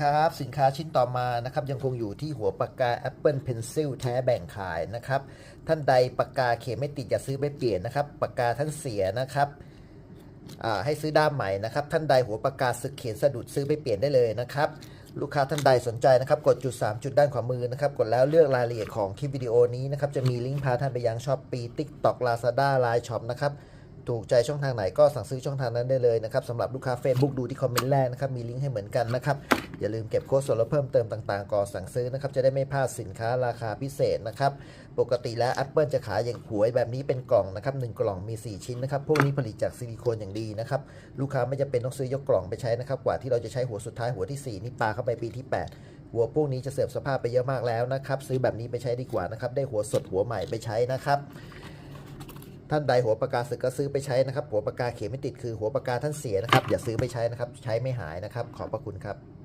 ครับ สินค้าชิ้นต่อมานะครับ ยังคงอยู่ที่หัวปากกา Apple Pencil แท้แบ่งขายนะครับ ท่านใดปากกาเขียนไม่ติดอย่าซื้อไปเปลี่ยนนะครับ ปากกาท่านเสียนะครับให้ซื้อด้ามใหม่นะครับ ท่านใดหัวปากกาสึกเขียนสะดุดซื้อไปเปลี่ยนได้เลยนะครับ ลูกค้าท่านใดสนใจนะครับ กดจุด 3 จุดด้านขวามือนะครับ กดแล้วเลือกรายละเอียดของคลิปวิดีโอนี้นะครับ จะมีลิงก์พาท่านไปยังช้อปปี้ติ๊กต็อกลาซาด้าไลน์ช็อปนะครับ ถูกใจช่องทางไหนก็สั่งซื้อช่องทางนั้นได้เลยนะครับสำหรับลูกค้า Facebook ดูที่คอมเมนต์แรกนะครับมีลิงก์ให้เหมือนกันนะครับอย่าลืมเก็บโค้ดส่วนลดเพิ่มเติมต่างๆก่อนสั่งซื้อนะครับจะได้ไม่พลาดสินค้าราคาพิเศษนะครับปกติแล้ว Apple จะขายอย่างหวยแบบนี้เป็นกล่องนะครับหนึ่งกล่องมี 4 ชิ้นนะครับพวกนี้ผลิตจากซิลิโคนอย่างดีนะครับลูกค้าไม่จำเป็นต้องซื้อยกกล่องไปใช้นะครับกว่าที่เราจะใช้หัวสุดท้ายหัวที่ 4 นี่ปาเข้าไปปีที่ 8หัวพวกนี้จะเสื่อมสภาพไปเยอะมากแล้วนะครับ ซื้อแบบนี้ไปใช้ดีกว่านะครับ ได้หัวสดหัวใหม่ไปใช้นะครับ ท่านใดหัวปากกาสึกก็ซื้อไปใช้นะครับ หัวปากกาเขียนไม่ติดคือหัวปากกาท่านเสียนะครับ อย่าซื้อไปใช้นะครับ ใช้ไม่หายนะครับ ขอบพระคุณครับ